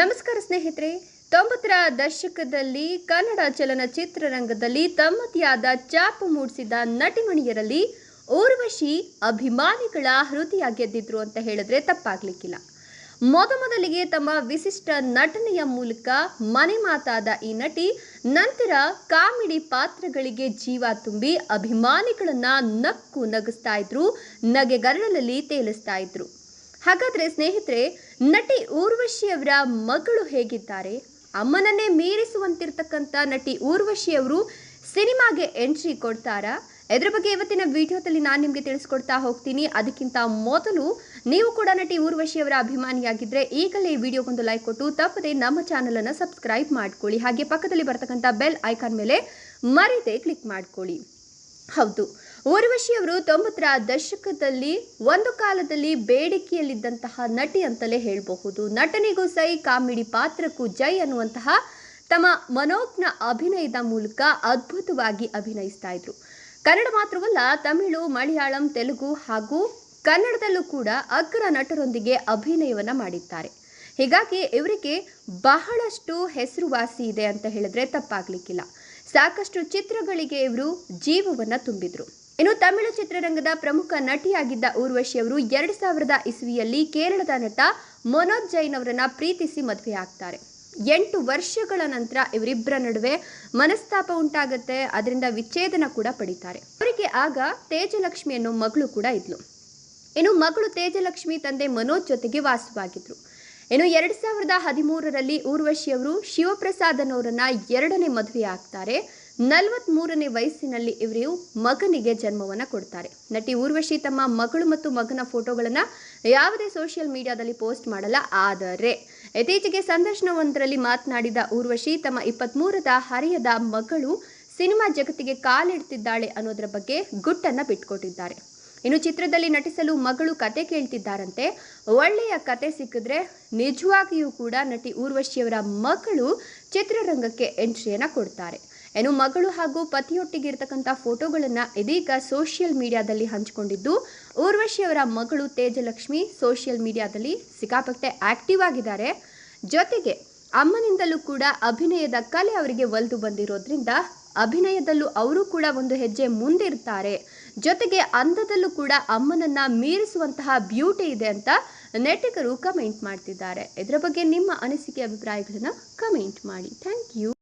ನಮಸ್ಕಾರ ಸ್ನೇಹಿತರೆ. ತೊಂಬತ್ತರ ದಶಕದಲ್ಲಿ ಕನ್ನಡ ಚಲನಚಿತ್ರರಂಗದಲ್ಲಿ ತಮ್ಮದೇ ಆದ ಚಾಪು ಮೂಡಿಸಿದ ನಟಿಮಣಿಯರಲ್ಲಿ ಊರ್ವಶಿ ಅಭಿಮಾನಿಗಳ ಹೃದಯ ಗೆದ್ದಿದ್ರು ಅಂತ ಹೇಳಿದ್ರೆ ತಪ್ಪಾಗ್ಲಿಕ್ಕಿಲ್ಲ. ಮೊದಮೊದಲಿಗೆ ತಮ್ಮ ವಿಶಿಷ್ಟ ನಟನೆಯ ಮೂಲಕ ಮನೆ ಮಾತಾದ ಈ ನಟಿ ನಂತರ ಕಾಮಿಡಿ ಪಾತ್ರಗಳಿಗೆ ಜೀವ ತುಂಬಿ ಅಭಿಮಾನಿಗಳನ್ನ ನಕ್ಕು ನಗಿಸ್ತಾ ಇದ್ರು, ನಗೆಗರಳಲ್ಲಿ ತೇಲಿಸ್ತಾ ಇದ್ರು. ಹಾಗಾದ್ರೆ ಸ್ನೇಹಿತರೆ, ನಟಿ ಊರ್ವಶಿಯವರ ಮಗಳು ಹೇಗಿದ್ದಾರೆ? ಅಮ್ಮನನ್ನೇ ಮೀರಿಸುವಂತಿರ್ತಕ್ಕಂಥ ನಟಿ ಊರ್ವಶಿ ಅವರು ಸಿನಿಮಾಗೆ ಎಂಟ್ರಿ ಕೊಡ್ತಾರಾ? ಇದ್ರ ಬಗ್ಗೆ ಇವತ್ತಿನ ವಿಡಿಯೋದಲ್ಲಿ ನಾನು ನಿಮಗೆ ತಿಳಿಸ್ಕೊಡ್ತಾ ಹೋಗ್ತೀನಿ. ಅದಕ್ಕಿಂತ ಮೊದಲು ನೀವು ಕೂಡ ನಟಿ ಊರ್ವಶಿಯವರ ಅಭಿಮಾನಿಯಾಗಿದ್ದರೆ ಈಗಲೇ ಈ ವಿಡಿಯೋಗೊಂದು ಲೈಕ್ ಕೊಟ್ಟು, ತಪ್ಪದೆ ನಮ್ಮ ಚಾನಲನ್ನು ಸಬ್ಸ್ಕ್ರೈಬ್ ಮಾಡ್ಕೊಳ್ಳಿ. ಹಾಗೆ ಪಕ್ಕದಲ್ಲಿ ಬರ್ತಕ್ಕಂಥ ಬೆಲ್ ಐಕಾನ್ ಮೇಲೆ ಮರೆಯದೆ ಕ್ಲಿಕ್ ಮಾಡ್ಕೊಳ್ಳಿ. ಹೌದು. ಊರ್ವಶಿ ಅವರು ತೊಂಬತ್ತರ ದಶಕದಲ್ಲಿ ಒಂದು ಕಾಲದಲ್ಲಿ ಬೇಡಿಕೆಯಲ್ಲಿದ್ದಂತಹ ನಟಿ ಅಂತಲೇ ಹೇಳಬಹುದು. ನಟನೆಗೂ ಸೈ, ಕಾಮಿಡಿ ಪಾತ್ರಕ್ಕೂ ಜೈ ಅನ್ನುವಂತಹ ತಮ್ಮ ಮನೋಜ್ಞ ಅಭಿನಯದ ಮೂಲಕ ಅದ್ಭುತವಾಗಿ ಅಭಿನಯಿಸ್ತಾ ಇದ್ರು. ಕನ್ನಡ ಮಾತ್ರವಲ್ಲ, ತಮಿಳು, ಮಲಯಾಳಂ, ತೆಲುಗು ಹಾಗೂ ಕನ್ನಡದಲ್ಲೂ ಕೂಡ ಅಗ್ರ ನಟರೊಂದಿಗೆ ಅಭಿನಯವನ್ನ ಮಾಡಿದ್ದಾರೆ. ಹೀಗಾಗಿ ಇವರಿಗೆ ಬಹಳಷ್ಟು ಹೆಸರುವಾಸಿ ಇದೆ ಅಂತ ಹೇಳಿದ್ರೆ ತಪ್ಪಾಗ್ಲಿಕ್ಕಿಲ್ಲ. ಸಾಕಷ್ಟು ಚಿತ್ರಗಳಿಗೆ ಇವರು ಜೀವವನ್ನ ತುಂಬಿದ್ರು. ಇನ್ನು ತಮಿಳು ಚಿತ್ರರಂಗದ ಪ್ರಮುಖ ನಟಿಯಾಗಿದ್ದ ಊರ್ವಶಿ ಅವರು ಎರಡು ಸಾವಿರದ ಇಸ್ವಿಯಲ್ಲಿ ಕೇರಳದ ನಟ ಮನೋಜ್ ಜೈನ್ ಅವರನ್ನ ಪ್ರೀತಿಸಿ ಮದುವೆ ಆಗ್ತಾರೆ. ಎಂಟು ವರ್ಷಗಳ ನಂತರ ಇವರಿಬ್ಬರ ನಡುವೆ ಮನಸ್ತಾಪ ಉಂಟಾಗುತ್ತೆ, ಅದರಿಂದ ವಿಚ್ಛೇದನ ಕೂಡ ಪಡಿತಾರೆ. ಅವರಿಗೆ ಆಗ ತೇಜಲಕ್ಷ್ಮಿ ಅನ್ನೋ ಮಗಳು ಕೂಡ ಇದ್ಲು. ಇನ್ನು ಮಗಳು ತೇಜಲಕ್ಷ್ಮಿ ತಂದೆ ಮನೋಜ್ ಜೊತೆಗೆ ವಾಸವಾಗಿದ್ರು. ಇನ್ನು ಎರಡು ಸಾವಿರದ ಹದಿಮೂರರಲ್ಲಿ ಊರ್ವಶಿ ಅವರು ಅನ್ನೋರನ್ನ ಎರಡನೇ ಮದುವೆ ಆಗ್ತಾರೆ ನಲವತ್ಮೂರನೇ ವಯಸ್ಸಿನಲ್ಲಿ ಇವರು ಮಗನಿಗೆ ಜನ್ಮವನ್ನ ಕೊಡ್ತಾರೆ. ನಟಿ ಊರ್ವಶಿ ತಮ್ಮ ಮಗಳು ಮತ್ತು ಮಗನ ಫೋಟೋಗಳನ್ನು ಯಾವುದೇ ಸೋಷಿಯಲ್ ಮೀಡಿಯಾದಲ್ಲಿ ಪೋಸ್ಟ್ ಮಾಡಲ್ಲ. ಆದರೆ ಇತ್ತೀಚೆಗೆ ಸಂದರ್ಶನವೊಂದರಲ್ಲಿ ಮಾತನಾಡಿದ ಊರ್ವಶಿ, ತಮ್ಮ ಇಪ್ಪತ್ಮೂರದ ಹರಿಯದ ಮಗಳು ಸಿನಿಮಾ ಜಗತ್ತಿಗೆ ಕಾಲಿಡ್ತಿದ್ದಾಳೆ ಅನ್ನೋದರ ಬಗ್ಗೆ ಗುಟ್ಟನ್ನ ಬಿಟ್ಕೊಟ್ಟಿದ್ದಾರೆ. ಇನ್ನು ಚಿತ್ರದಲ್ಲಿ ನಟಿಸಲು ಮಗಳು ಕತೆ ಕೇಳ್ತಿದ್ದಾರಂತೆ. ಒಳ್ಳೆಯ ಕತೆ ಸಿಕ್ಕಿದ್ರೆ ನಿಜವಾಗಿಯೂ ಕೂಡ ನಟಿ ಊರ್ವಶಿಯವರ ಮಗಳು ಚಿತ್ರರಂಗಕ್ಕೆ ಎಂಟ್ರಿಯನ್ನು ಕೊಡ್ತಾರೆ. ಇನ್ನು ಮಗಳು ಹಾಗೂ ಪತಿಯೊಟ್ಟಿಗೆ ಇರತಕ್ಕಂಥ ಫೋಟೋಗಳನ್ನು ಇದೀಗ ಸೋಷಿಯಲ್ ಮೀಡಿಯಾದಲ್ಲಿ ಹಂಚಿಕೊಂಡಿದ್ದು, ಊರ್ವಶಿ ಅವರ ಮಗಳು ತೇಜಲಕ್ಷ್ಮಿ ಸೋಷಿಯಲ್ ಮೀಡಿಯಾದಲ್ಲಿ ಸಿಕ್ಕಾಪಟ್ಟೆ ಆಕ್ಟಿವ್ ಆಗಿದ್ದಾರೆ. ಜೊತೆಗೆ ಅಮ್ಮನಿಂದಲೂ ಕೂಡ ಅಭಿನಯದ ಕಲೆ ಅವರಿಗೆ ಒಲಿದು ಬಂದಿರೋದ್ರಿಂದ ಅಭಿನಯದಲ್ಲೂ ಅವರು ಕೂಡ ಒಂದು ಹೆಜ್ಜೆ ಮುಂದಿರ್ತಾರೆ. ಜೊತೆಗೆ ಅಂದದಲ್ಲೂ ಕೂಡ ಅಮ್ಮನನ್ನ ಮೀರಿಸುವಂತಹ ಬ್ಯೂಟಿ ಇದೆ ಅಂತ ನೆಟ್ಟಿಗರು ಕಮೆಂಟ್ ಮಾಡ್ತಿದ್ದಾರೆ. ಇದರ ಬಗ್ಗೆ ನಿಮ್ಮ ಅನಿಸಿಕೆ, ಅಭಿಪ್ರಾಯಗಳನ್ನು ಕಮೆಂಟ್ ಮಾಡಿ. Thank you.